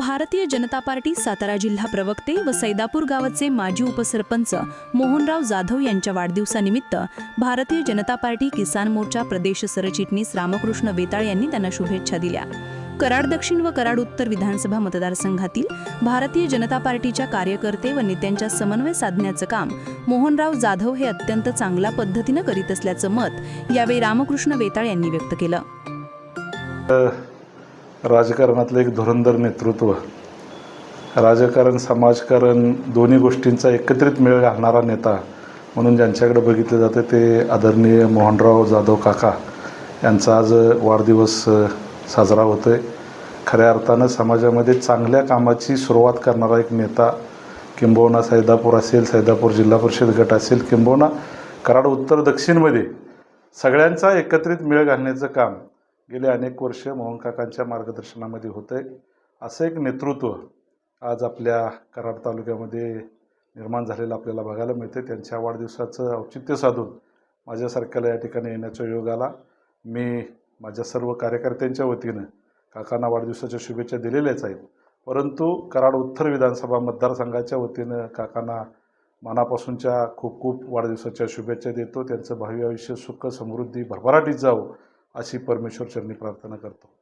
Bharatiya Janata party Satara जिल्हा प्रवक्ते व सैदापूर गावाचे माजी उपसरपंच मोहनराव जाधव यांच्या वाढदिवसानिमित्त भारतीय जनता पार्टी किसान मोर्चा प्रदेश सरचिटणीस रामकृष्ण वेताळ यांनी त्यांना शुभेच्छा दिल्या. कराड दक्षिण व कराड उत्तर विधानसभा मतदारसंघातील भारतीय जनता पार्टीच्या कार्यकर्ते व नेत्यांच्या समन्वय साधण्याचं काम मोहनराव जाधव हे अत्यंत चांगल्या पद्धतीनं करीत असल्याचं मत यावेळी रामकृष्ण वेताळ यांनी व्यक्त केलं. राजकारणातलं एक धुरंधर नेतृत्व राजकारण समाजकारण दोन्ही गोष्टींचा एकत्रित मेळ घालणारा नेता म्हणून ज्यांच्याकडे बघितलं जातं ते आदरणीय मोहनराव जाधव काका यांचा आज वाढदिवस साजरा होतो आहे खऱ्या अर्थानं समाजामध्ये चांगल्या कामाची सुरुवात करणारा एक नेता किंबहुना सैदापूर असेल सैदापूर जिल्हा परिषद गट असेल किंबहुना कराड उत्तर दक्षिणमध्ये सगळ्यांचा एकत्रित मेळ घालण्याचं काम गेले अनेक वर्ष मोहनकाकांच्या मार्गदर्शनामध्ये होतं. आहे असं एक नेतृत्व आज आपल्या कराड तालुक्यामध्ये निर्माण झालेलं आपल्याला बघायला मिळते. त्यांच्या वाढदिवसाचं औचित्य साधून माझ्यासारख्याला या ठिकाणी येण्याचा योग आला. मी माझ्या सर्व कार्यकर्त्यांच्या वतीनं काकांना वाढदिवसाच्या शुभेच्छा दिलेल्याच आहेत. परंतु कराड उत्तर विधानसभा मतदारसंघाच्या वतीनं काकांना मनापासूनच्या खूप खूप वाढदिवसाच्या शुभेच्छा देतो. त्यांचं भावी आयुष्य सुख समृद्धी भरभराटीत जावं. अशी परमेश्वर चरणी प्रार्थना करतो.